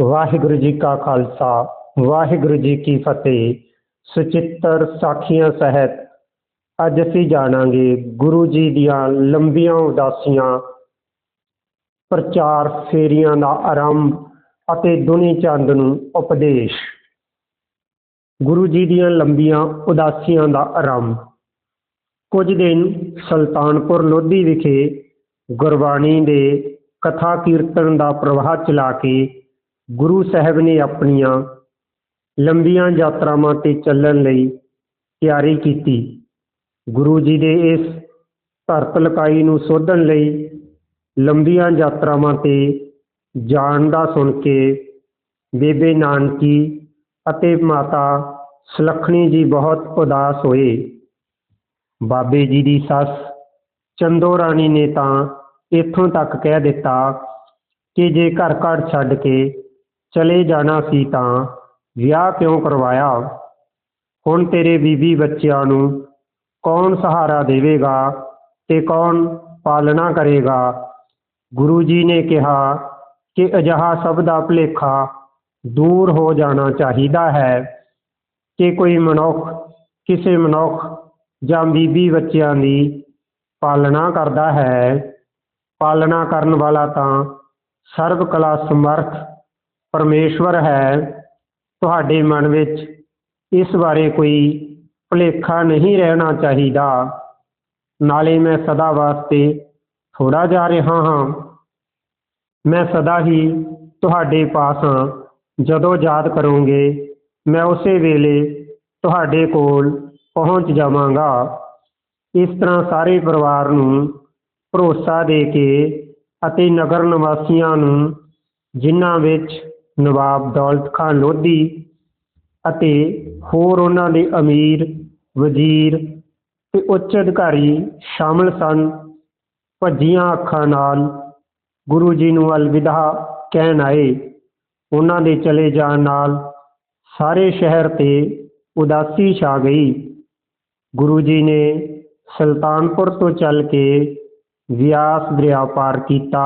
ਵਾਹਿਗੁਰੂ ਜੀ ਕਾ ਖਾਲਸਾ, ਵਾਹਿਗੁਰੂ ਜੀ ਕੀ ਫਤਿਹ। ਸੁਚਿੱਤਰ ਸਾਖੀਆਂ ਸਹਿਤ ਅੱਜ ਅਸੀਂ ਜਾਣਾਂਗੇ ਗੁਰੂ ਜੀ ਦੀਆਂ ਲੰਬੀਆਂ ਉਦਾਸੀਆਂ ਪ੍ਰਚਾਰ ਫੇਰੀਆਂ ਦਾ ਆਰੰਭ ਅਤੇ ਦੁਨੀ ਚੰਦ ਨੂੰ ਉਪਦੇਸ਼। ਗੁਰੂ ਜੀ ਦੀਆਂ ਲੰਬੀਆਂ ਉਦਾਸੀਆਂ ਦਾ ਆਰੰਭ। ਕੁਝ ਦਿਨ ਸੁਲਤਾਨਪੁਰ ਲੋਧੀ ਵਿਖੇ ਗੁਰਬਾਣੀ ਦੇ ਕਥਾ ਕੀਰਤਨ ਦਾ ਪ੍ਰਵਾਹ ਚਲਾ ਕੇ ਗੁਰੂ ਸਾਹਿਬ ਨੇ ਆਪਣੀਆਂ ਲੰਬੀਆਂ ਯਾਤਰਾਵਾਂ ਤੇ ਚੱਲਣ ਲਈ ਤਿਆਰੀ ਕੀਤੀ। ਗੁਰੂ ਜੀ ਦੇ ਇਸ ਧਰਤ ਲਕਾਈ ਨੂੰ ਸੋਧਣ ਲਈ ਲੰਬੀਆਂ ਯਾਤਰਾਵਾਂ ਤੇ ਜਾਣ ਦਾ ਸੁਣ ਕੇ ਬੇਬੇ ਨਾਨਕੀ ਅਤੇ ਮਾਤਾ ਸੁਲੱਖਣੀ ਜੀ ਬਹੁਤ ਉਦਾਸ ਹੋਏ। ਬਾਬੇ ਜੀ ਦੀ ਸੱਸ ਚੰਦੋ ਰਾਣੀ ਨੇ ਤਾਂ ਇੱਥੋਂ ਤੱਕ ਕਹਿ ਦਿੱਤਾ ਕਿ ਜੇ ਘਰ ਘਰ ਛੱਡ ਕੇ ਚਲੇ ਜਾਣਾ ਸੀ ਤਾਂ ਵਿਆਹ ਕਿਉਂ ਕਰਵਾਇਆ? ਹੁਣ ਤੇਰੇ ਬੀਬੀ ਬੱਚਿਆਂ ਨੂੰ ਕੌਣ ਸਹਾਰਾ ਦੇਵੇਗਾ ਤੇ ਕੌਣ ਪਾਲਣਾ ਕਰੇਗਾ? ਗੁਰੂ ਜੀ ਨੇ ਕਿਹਾ ਕਿ ਅਜਿਹਾ ਸਭ ਦਾ ਭੁਲੇਖਾ ਦੂਰ ਹੋ ਜਾਣਾ ਚਾਹੀਦਾ ਹੈ ਕਿ ਕੋਈ ਮਨੁੱਖ, ਕਿਸੇ ਮਨੁੱਖ ਜਾਂ ਬੀਬੀ ਬੱਚਿਆਂ ਦੀ ਪਾਲਣਾ ਕਰਦਾ ਹੈ। ਪਾਲਣਾ ਕਰਨ ਵਾਲਾ ਤਾਂ ਸਰਬ ਕਲਾ ਸਮਰਥ ਪਰਮੇਸ਼ਵਰ ਹੈ। ਤੁਹਾਡੇ ਮਨ ਵਿੱਚ ਇਸ ਬਾਰੇ ਕੋਈ ਭੁਲੇਖਾ ਨਹੀਂ ਰਹਿਣਾ ਚਾਹੀਦਾ। ਨਾਲੇ ਮੈਂ ਸਦਾ ਵਾਸਤੇ ਥੋੜਾ ਜਾ ਰਿਹਾ ਹਾਂ। ਮੈਂ ਸਦਾ ਹੀ ਤੁਹਾਡੇ ਪਾਸ ਹਾਂ। ਜਦੋਂ ਯਾਦ ਕਰੋਗੇ, ਮੈਂ ਉਸੇ ਵੇਲੇ ਤੁਹਾਡੇ ਕੋਲ ਪਹੁੰਚ ਜਾਵਾਂਗਾ। ਇਸ ਤਰ੍ਹਾਂ ਸਾਰੇ ਪਰਿਵਾਰ ਨੂੰ ਭਰੋਸਾ ਦੇ ਕੇ ਅਤੇ ਨਗਰ ਨਿਵਾਸੀਆਂ ਨੂੰ ਜਿਨ੍ਹਾਂ ਵਿੱਚ ਨਵਾਬ ਦੌਲਤ ਖਾਨ ਲੋਧੀ ਅਤੇ ਹੋਰ ਉਹਨਾਂ ਦੇ ਅਮੀਰ, ਵਜ਼ੀਰ ਤੇ ਉੱਚ ਅਧਿਕਾਰੀ ਸ਼ਾਮਲ ਸਨ, ਭੱਜੀਆਂ ਅੱਖਾਂ ਨਾਲ ਗੁਰੂ ਜੀ ਨੂੰ ਅਲਵਿਦਾ ਕਹਿਣ ਆਏ। ਉਹਨਾਂ ਦੇ ਚਲੇ ਜਾਣ ਨਾਲ ਸਾਰੇ ਸ਼ਹਿਰ ਤੇ ਉਦਾਸੀ ਛਾ ਗਈ। ਗੁਰੂ ਜੀ ਨੇ ਸੁਲਤਾਨਪੁਰ ਤੋਂ ਚੱਲ ਕੇ ਵਿਆਸ ਦਰਿਆ ਪਾਰ ਕੀਤਾ,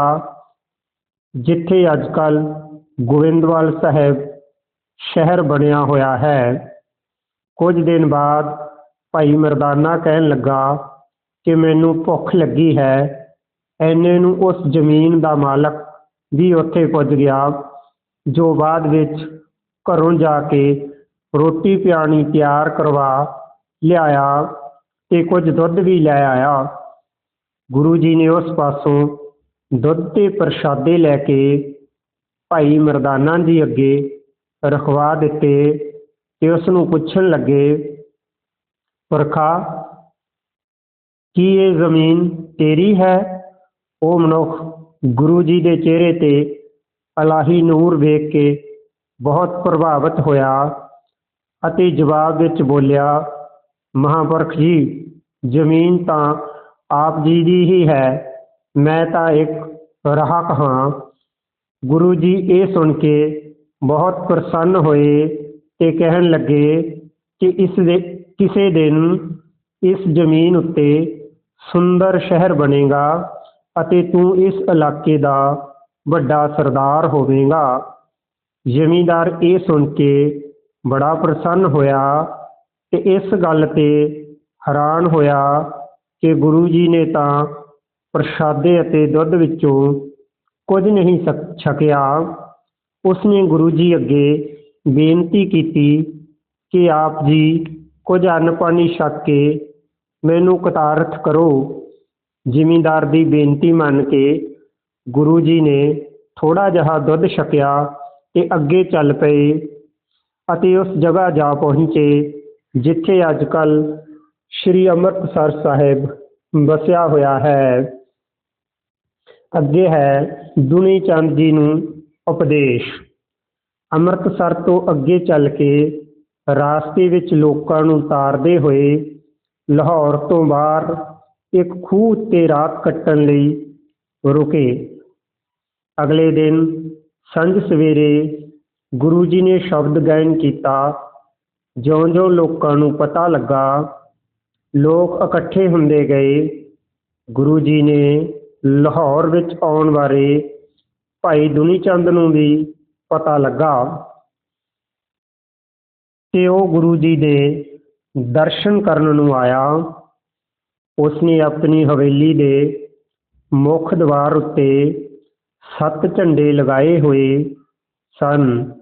ਜਿੱਥੇ ਅੱਜ ਕੱਲ ਗੋਇੰਦਵਾਲ ਸਾਹਿਬ ਸ਼ਹਿਰ ਬਣਿਆ ਹੋਇਆ ਹੈ। ਕੁਝ ਦਿਨ ਬਾਅਦ ਭਾਈ ਮਰਦਾਨਾ ਕਹਿਣ ਲੱਗਾ ਕਿ ਮੈਨੂੰ ਭੁੱਖ ਲੱਗੀ ਹੈ। ਐਨੇ ਨੂੰ ਉਸ ਜ਼ਮੀਨ ਦਾ ਮਾਲਕ ਵੀ ਉੱਥੇ ਪੁੱਜ ਗਿਆ, ਜੋ ਬਾਅਦ ਵਿੱਚ ਘਰੋਂ ਜਾ ਕੇ ਰੋਟੀ ਪਿਆਣੀ ਤਿਆਰ ਕਰਵਾ ਲਿਆਇਆ। ਤੇ ਕੁਝ ਦੁੱਧ ਵੀ ਲੈ ਆਇਆ। ਗੁਰੂ ਜੀ ਨੇ ਉਸ ਪਾਸੋਂ ਦੁੱਧ ਤੇ ਪ੍ਰਸ਼ਾਦੇ ਲੈ ਕੇ ਭਾਈ ਮਰਦਾਨਾ ਜੀ ਅੱਗੇ ਰਖਵਾ ਦਿੱਤੇ ਤੇ ਉਸ ਨੂੰ ਪੁੱਛਣ ਲੱਗੇ, ਪੁਰਖਾ, ਕੀ ਇਹ ਜ਼ਮੀਨ ਤੇਰੀ ਹੈ? ਉਹ ਮਨੁੱਖ ਗੁਰੂ ਜੀ ਦੇ ਚਿਹਰੇ ਤੇ ਅਲਾਹੀ ਨੂਰ ਵੇਖ ਕੇ ਬਹੁਤ ਪ੍ਰਭਾਵਿਤ ਹੋਇਆ ਅਤੇ ਜਵਾਬ ਵਿੱਚ ਬੋਲਿਆ ਮਹਾਂਪੁਰਖ ਜੀ, ਜ਼ਮੀਨ ਤਾਂ ਆਪ ਜੀ ਦੀ ਹੀ ਹੈ, ਮੈਂ ਤਾਂ ਇੱਕ ਰਾਹਕ ਹਾਂ। ਗੁਰੂ ਜੀ ਇਹ ਸੁਣ ਕੇ ਬਹੁਤ ਪ੍ਰਸੰਨ ਹੋਏ ਤੇ ਕਹਿਣ ਲੱਗੇ ਕਿ ਇਸ ਦੇ, ਕਿਸੇ ਦਿਨ ਇਸ ਜ਼ਮੀਨ ਉੱਤੇ ਸੁੰਦਰ ਸ਼ਹਿਰ ਬਣੇਗਾ ਅਤੇ ਤੂੰ ਇਸ ਇਲਾਕੇ ਦਾ ਵੱਡਾ ਸਰਦਾਰ ਹੋਵੇਂਗਾ। ਜ਼ਮੀਂਦਾਰ ਇਹ ਸੁਣ ਕੇ ਬੜਾ ਪ੍ਰਸੰਨ ਹੋਇਆ ਤੇ ਇਸ ਗੱਲ ਤੇ ਹੈਰਾਨ ਹੋਇਆ ਕਿ ਗੁਰੂ ਜੀ ਨੇ ਤਾਂ ਪ੍ਰਸ਼ਾਦੇ ਅਤੇ ਦੁੱਧ ਵਿੱਚੋਂ ਕੁਝ ਨਹੀਂ ਸਕ- ਛਕਿਆ। ਉਸਨੇ ਗੁਰੂ ਜੀ ਅੱਗੇ ਬੇਨਤੀ ਕੀਤੀ ਕਿ ਆਪ ਜੀ ਕੁਝ ਅੰਨ ਪਾਣੀ ਛਕ ਕੇ ਮੈਨੂੰ ਕਤਾਰਥ ਕਰੋ। ਜ਼ਿਮੀਂਦਾਰ ਦੀ ਬੇਨਤੀ ਮੰਨ ਕੇ ਗੁਰੂ ਜੀ ਨੇ ਥੋੜਾ ਜਿਹਾ ਦੁੱਧ ਛਕਿਆ ਤੇ ਅੱਗੇ ਚੱਲ ਪਏ ਅਤੇ ਉਸ ਜਗ੍ਹਾ ਜਾ ਪਹੁੰਚੇ। ਜਿੱਥੇ ਅੱਜ ਕੱਲ੍ਹ ਸ੍ਰੀ ਅੰਮ੍ਰਿਤਸਰ ਸਾਹਿਬ ਵਸਿਆ ਹੋਇਆ ਹੈ। ਅੱਗੇ ਹੈ ਦੁਨੀ ਚੰਦ ਜੀ ਨੂੰ ਉਪਦੇਸ਼। ਅੰਮ੍ਰਿਤਸਰ ਤੋਂ ਅੱਗੇ ਚੱਲ ਕੇ ਰਾਸਤੇ ਵਿੱਚ ਲੋਕਾਂ ਨੂੰ ਤਾਰਦੇ ਹੋਏ ਲਾਹੌਰ ਤੋਂ ਬਾਹਰ ਇੱਕ ਖੂਹ ਉੱਤੇ ਰਾਤ ਕੱਟਣ ਲਈ ਰੁਕੇ। ਅਗਲੇ ਦਿਨ ਸੰਝ ਸਵੇਰੇ ਗੁਰੂ ਜੀ ਨੇ ਸ਼ਬਦ ਗਾਇਨ ਕੀਤਾ ਜਿਉਂ-ਜਿਉਂ ਲੋਕਾਂ ਨੂੰ ਪਤਾ ਲੱਗਾ, ਲੋਕ ਇਕੱਠੇ ਹੁੰਦੇ ਗਏ। ਗੁਰੂ ਜੀ ਨੇ ਲਾਹੌਰ ਵਿੱਚ ਆਉਣ ਬਾਰੇ ਭਾਈ ਦੁਨੀ ਚੰਦ ਨੂੰ ਵੀ ਪਤਾ ਲੱਗਾ ਤੇ ਉਹ ਗੁਰੂ ਜੀ ਦੇ ਦਰਸ਼ਨ ਕਰਨ ਨੂੰ ਆਇਆ। ਉਸਨੇ ਆਪਣੀ ਹਵੇਲੀ ਦੇ ਮੁੱਖ ਦਵਾਰ ਉੱਤੇ ਸੱਤ ਝੰਡੇ ਲਗਾਏ ਹੋਏ ਸਨ,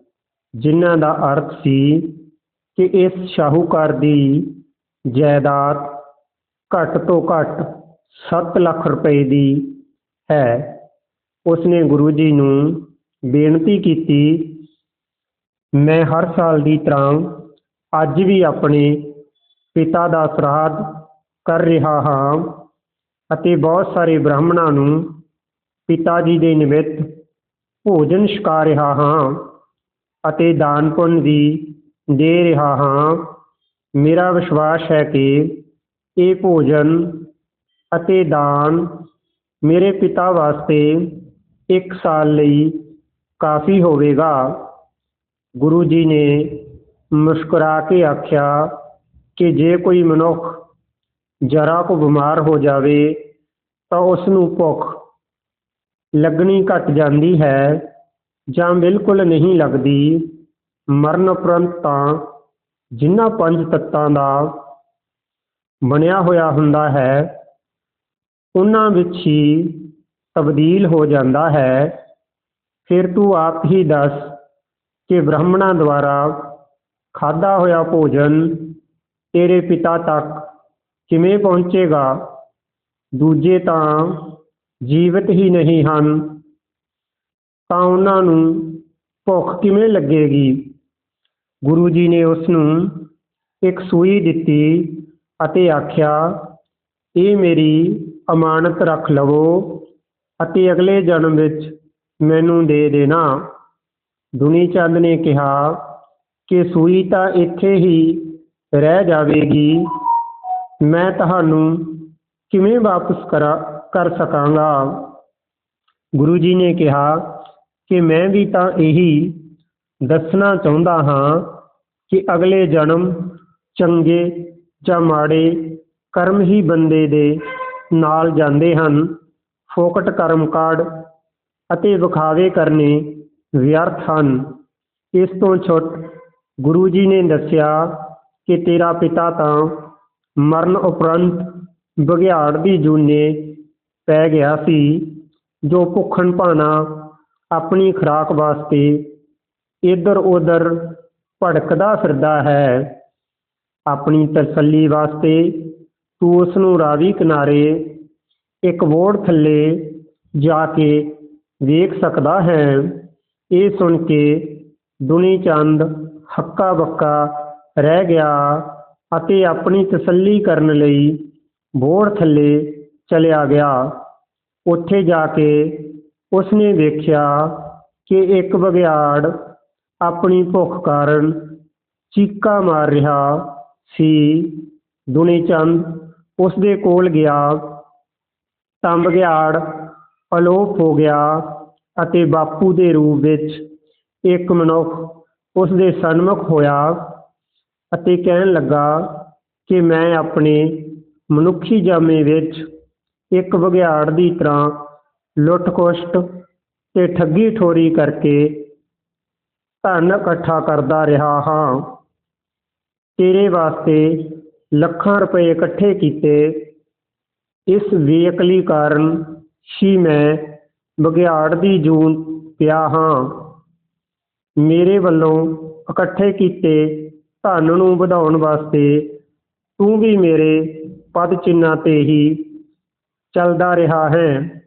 ਜਿਨ੍ਹਾਂ ਦਾ ਅਰਥ ਸੀ ਕਿ ਇਸ ਸ਼ਾਹੂਕਾਰ ਦੀ ਜਾਇਦਾਦ ਘੱਟ ਤੋਂ ਘੱਟ 7 ਲੱਖ ਰੁਪਏ ਦੀ ਹੈ। ਉਸਨੇ ਗੁਰੂ ਜੀ ਨੂੰ ਬੇਨਤੀ ਕੀਤੀ, ਮੈਂ ਹਰ ਸਾਲ ਦੀ ਤਰ੍ਹਾਂ ਅੱਜ ਵੀ ਆਪਣੇ ਪਿਤਾ ਦਾ ਸਰਾਧ ਕਰ ਰਿਹਾ ਹਾਂ ਅਤੇ ਬਹੁਤ ਸਾਰੇ ਬ੍ਰਾਹਮਣਾਂ ਨੂੰ ਪਿਤਾ ਜੀ ਦੇ ਨਿਮਿਤ ਭੋਜਨ ਛਕਾ ਰਿਹਾ ਹਾਂ ਅਤੇ ਦਾਨ ਪੁੰਨ ਦੀ ਦੇ ਰਿਹਾ ਹਾਂ। ਮੇਰਾ ਵਿਸ਼ਵਾਸ ਹੈ ਕਿ ਇਹ ਭੋਜਨ ਅਤੇ ਦਾਨ ਮੇਰੇ ਪਿਤਾ ਵਾਸਤੇ ਇੱਕ ਸਾਲ ਲਈ ਕਾਫੀ ਹੋਵੇਗਾ। ਗੁਰੂ ਜੀ ਨੇ ਮੁਸਕਰਾ ਕੇ ਆਖਿਆ ਕਿ ਜੇ ਕੋਈ ਮਨੁੱਖ ਜਰਾ ਕੋ ਬਿਮਾਰ ਹੋ ਜਾਵੇ ਤਾਂ ਉਸ ਨੂੰ ਭੁੱਖ ਲੱਗਣੀ ਘਟ ਜਾਂਦੀ ਹੈ ਜਾਂ ਬਿਲਕੁਲ ਨਹੀਂ ਲੱਗਦੀ ਮਰਨ ਉਪਰੰਤ ਤਾਂ ਜਿਨ੍ਹਾਂ ਪੰਜ ਤੱਤਾਂ ਦਾ ਬਣਿਆ ਹੋਇਆ ਹੁੰਦਾ ਹੈ, ਉਹਨਾਂ ਵਿੱਚ ਹੀ ਤਬਦੀਲ ਹੋ ਜਾਂਦਾ ਹੈ। ਫਿਰ ਤੂੰ ਆਪ ਹੀ ਦੱਸ ਕਿ ਬ੍ਰਾਹਮਣਾਂ ਦੁਆਰਾ ਖਾਦਾ ਹੋਇਆ ਭੋਜਨ ਤੇਰੇ ਪਿਤਾ ਤੱਕ ਕਿਵੇਂ ਪਹੁੰਚੇਗਾ? ਦੂਜੇ ਤਾਂ ਜੀਵਤ ਹੀ ਨਹੀਂ ਹਨ, ਤਾਂ ਉਹਨਾਂ ਨੂੰ ਭੁੱਖ ਕਿਵੇਂ ਲੱਗੇਗੀ? ਗੁਰੂ ਜੀ ਨੇ ਉਸ ਨੂੰ ਇੱਕ ਸੂਈ ਦਿੱਤੀ ਅਤੇ ਆਖਿਆ, ਇਹ ਮੇਰੀ ਅਮਾਨਤ ਰੱਖ ਲਵੋ ਅਤੇ ਅਗਲੇ ਜਨਮ ਵਿੱਚ ਮੈਨੂੰ ਦੇ ਦੇਣਾ। ਦੁਨੀ ਚੰਦ ਨੇ ਕਿਹਾ ਕਿ ਸੂਈ ਤਾਂ ਇੱਥੇ ਹੀ ਰਹਿ ਜਾਵੇਗੀ। ਮੈਂ ਤੁਹਾਨੂੰ ਕਿਵੇਂ ਵਾਪਸ ਕਰਾ, ਕਰ ਸਕਾਂਗਾ? ਗੁਰੂ ਜੀ ਨੇ ਕਿਹਾ ਕਿ ਮੈਂ ਵੀ ਤਾਂ ਇਹੀ ਦੱਸਣਾ ਚਾਹੁੰਦਾ ਹਾਂ ਕਿ ਅਗਲੇ ਜਨਮ ਚੰਗੇ ਜਾਂ ਮਾੜੇ ਕਰਮ ਹੀ ਬੰਦੇ ਦੇ ਨਾਲ ਜਾਂਦੇ ਹਨ। ਫੋਕਟ ਕਰਮ ਕਾਢ ਅਤੇ ਵਿਖਾਵੇ ਕਰਨੇ ਵਿਅਰਥ ਹਨ। ਇਸ ਤੋਂ ਛੁੱਟ ਗੁਰੂ ਜੀ ਨੇ ਦੱਸਿਆ ਕਿ ਤੇਰਾ ਪਿਤਾ ਤਾਂ ਮਰਨ ਉਪਰੰਤ ਬਘਿਆੜ ਦੀ ਜੂਨੇ ਪੈ ਗਿਆ ਸੀ, ਜੋ ਭੁੱਖਣ ਭਾਣਾ ਆਪਣੀ ਖੁਰਾਕ ਵਾਸਤੇ ਇੱਧਰ ਉੱਧਰ ਭੜਕਦਾ ਫਿਰਦਾ ਹੈ। ਆਪਣੀ ਤਸੱਲੀ ਵਾਸਤੇ ਤੂੰ ਉਸ ਨੂੰ ਰਾਵੀ ਕਿਨਾਰੇ ਇੱਕ ਬੋੜ ਥੱਲੇ ਜਾ ਕੇ ਵੇਖ ਸਕਦਾ ਹੈ। ਇਹ ਸੁਣ ਕੇ ਦੁਨੀ ਚੰਦ ਹੱਕਾ ਬੱਕਾ ਰਹਿ ਗਿਆ ਅਤੇ ਆਪਣੀ ਤਸੱਲੀ ਕਰਨ ਲਈ ਬੋੜ ਥੱਲੇ ਚਲਿਆ ਗਿਆ। ਉੱਥੇ ਜਾ ਕੇ ਉਸਨੇ ਵੇਖਿਆ ਕਿ ਇੱਕ ਬਗਿਆੜ ਆਪਣੀ ਭੁੱਖ ਕਾਰਨ ਚੀਕਾ ਮਾਰ ਰਿਹਾ ਸੀ। ਦੁਨੀ ਚੰਦ ਉਸ ਦੇ ਕੋਲ ਗਿਆ। ਤਾਂ ਬਘਿਆੜ ਅਲੋਪ ਹੋ ਗਿਆ ਅਤੇ ਬਾਪੂ ਦੇ ਰੂਪ ਵਿੱਚ ਇੱਕ ਮਨੁੱਖ ਉਸ ਦੇ ਸਨਮੁਖ ਹੋਇਆ ਅਤੇ ਕਹਿਣ ਲੱਗਾ ਕਿ ਮੈਂ ਆਪਣੇ ਮਨੁੱਖੀ ਜਾਮੇ ਵਿੱਚ ਇੱਕ ਵਿਗਿਆੜ ਦੀ ਤਰ੍ਹਾਂ ਲੁੱਟ ਖੋਸਟ ਤੇ ਠੱਗੀ ਠੋਰੀ ਕਰਕੇ ਧਨ ਇਕੱਠਾ ਕਰਦਾ ਰਿਹਾ ਹਾਂ। ਤੇਰੇ ਵਾਸਤੇ ਲੱਖਾਂ ਰੁਪਏ ਇਕੱਠੇ ਕੀਤੇ। ਇਸ ਵੇਕਲੀ ਕਾਰਨ ਹੀ ਮੈਂ ਬਘਿਆੜ ਦੀ ਜੂਨ ਪਿਆ ਹਾਂ। ਮੇਰੇ ਵੱਲੋਂ ਇਕੱਠੇ ਕੀਤੇ ਧਨ ਨੂੰ ਵਧਾਉਣ ਵਾਸਤੇ ਤੂੰ ਵੀ ਮੇਰੇ ਪਦ ਚਿੰਨਾਂ ਤੇ ਹੀ ਚੱਲਦਾ ਰਿਹਾ ਹੈ।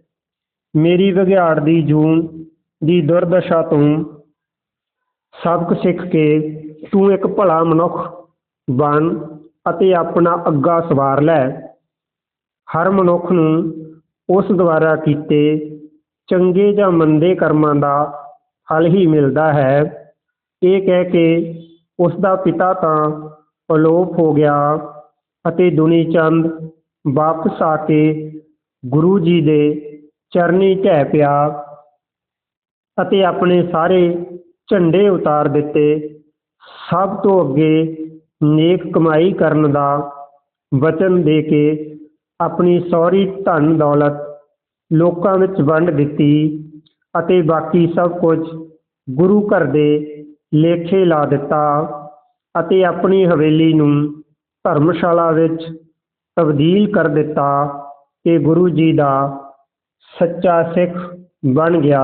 ਮੇਰੀ ਬਘਿਆੜ ਦੀ ਜੂਨ ਦੀ ਦੁਰਦਸ਼ਾ ਤੋਂ ਸਬਕ ਸਿੱਖ ਕੇ ਤੂੰ ਇੱਕ ਭਲਾ ਮਨੁੱਖ ਬਣ ਅਤੇ ਆਪਣਾ ਅੱਗਾ ਸਵਾਰ ਲੈ। ਹਰ ਮਨੁੱਖ ਨੂੰ ਉਸ ਦੁਆਰਾ ਕੀਤੇ ਚੰਗੇ ਜਾਂ ਮੰਦੇ ਕਰਮਾਂ ਦਾ ਫਲ ਹੀ ਮਿਲਦਾ ਹੈ। ਇਹ ਕਹਿ ਕੇ ਉਸ ਦਾ ਪਿਤਾ ਤਾਂ ਅਲੋਪ ਹੋ ਗਿਆ ਅਤੇ ਦੁਨੀ ਚੰਦ ਵਾਪਸ ਆ ਕੇ ਗੁਰੂ ਜੀ ਦੇ ਚਰਨੀ ਢਹਿ ਪਿਆ ਅਤੇ ਆਪਣੇ ਸਾਰੇ ਝੰਡੇ ਉਤਾਰ ਦਿੱਤੇ। ਸਭ ਤੋਂ ਅੱਗੇ ਨੇਕ ਕਮਾਈ ਕਰਨ ਦਾ ਵਚਨ ਦੇ ਕੇ ਆਪਣੀ ਸਹੁਰੀ ਧਨ ਦੌਲਤ ਲੋਕਾਂ ਵਿੱਚ ਵੰਡ ਦਿੱਤੀ ਅਤੇ ਬਾਕੀ ਸਭ ਕੁਝ ਗੁਰੂ ਘਰ ਦੇ ਲੇਖੇ ਲਾ ਦਿੱਤਾ ਅਤੇ ਆਪਣੀ ਹਵੇਲੀ ਨੂੰ ਧਰਮਸ਼ਾਲਾ ਵਿੱਚ ਤਬਦੀਲ ਕਰ ਦਿੱਤਾ ਕਿ ਗੁਰੂ ਜੀ ਦਾ ਸੱਚਾ ਸਿੱਖ ਬਣ ਗਿਆ।